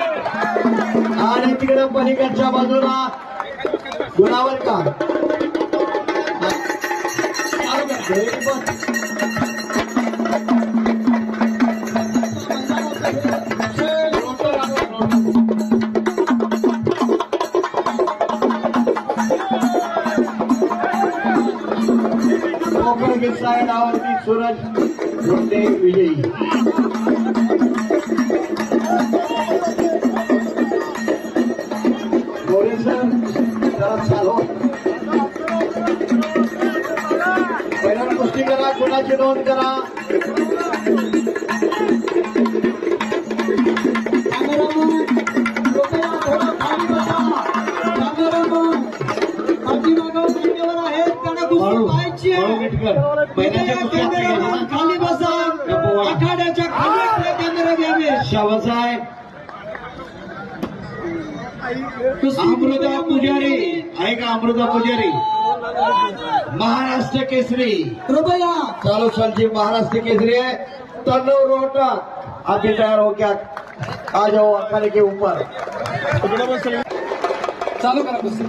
आणि तिकडे पलीकडच्या बाजूला गुणावर का? Very कोकण किस्सा या सूरज विजयी. मोरे सर जरा चालव पहिल्या गोष्टी करा गुणाची नोंद करा. पहिल्याच्या. आखाड्याच्या खाली कॅमेरा घ्यावे शाबासाहेब अमृता पुजारी? ऐका अमृता पुजारी. महाराष्ट्र केसरी. रुपया. चालू सालची महाराष्ट्र केसरी है तनु रोहतक आप भी तैयार हो क्या आ जाओ के ऊपर चालू करा कुस्ती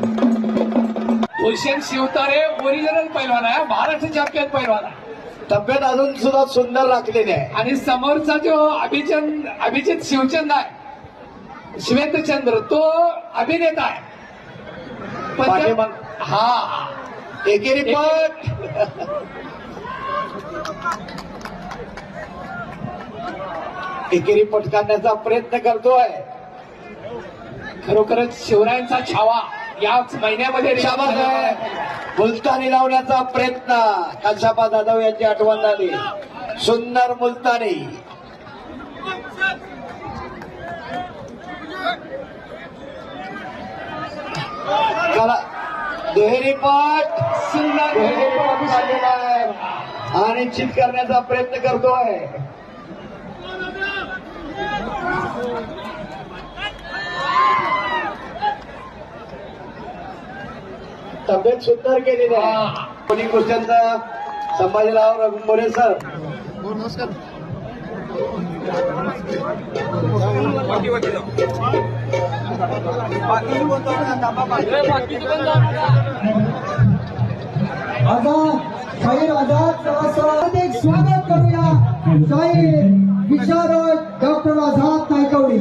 भूषण शिवतारे ओरिजिनल पैलवान आहे. महाराष्ट्र चॅम्पियन पैलवान आहे. तब्येत अजून सुद्धा सुंदर राखलेली आहे. आणि समोरचा जो अभिचंद अभिजित शिवचंद आहे श्वेतचंद्र तो अभिनेता आहे. पण हा. एकेरी पट. एकेरी पटकावण्याचा प्रयत्न करतोय. खरोखरच शिवरायांचा छावा याच महिन्यामध्ये. मुलतानी लावण्याचा प्रयत्न. काशापा जाधव यांची आठवण झाली. सुंदर मुलतानी चला दुहेरी पाठ दुहेरी पाठ झालेला आहे. आणि चित करण्याचा प्रयत्न करतोय. तब्येत सुंदर केलेली आहे. कोणी कुस्त्यांचा संभाजीराव रघुमोरे सर. नमस्कार. आझाद शाहीर आझाद एक स्वागत करूया. शाहीर विशारद डॉक्टर आझाद नायकवडी.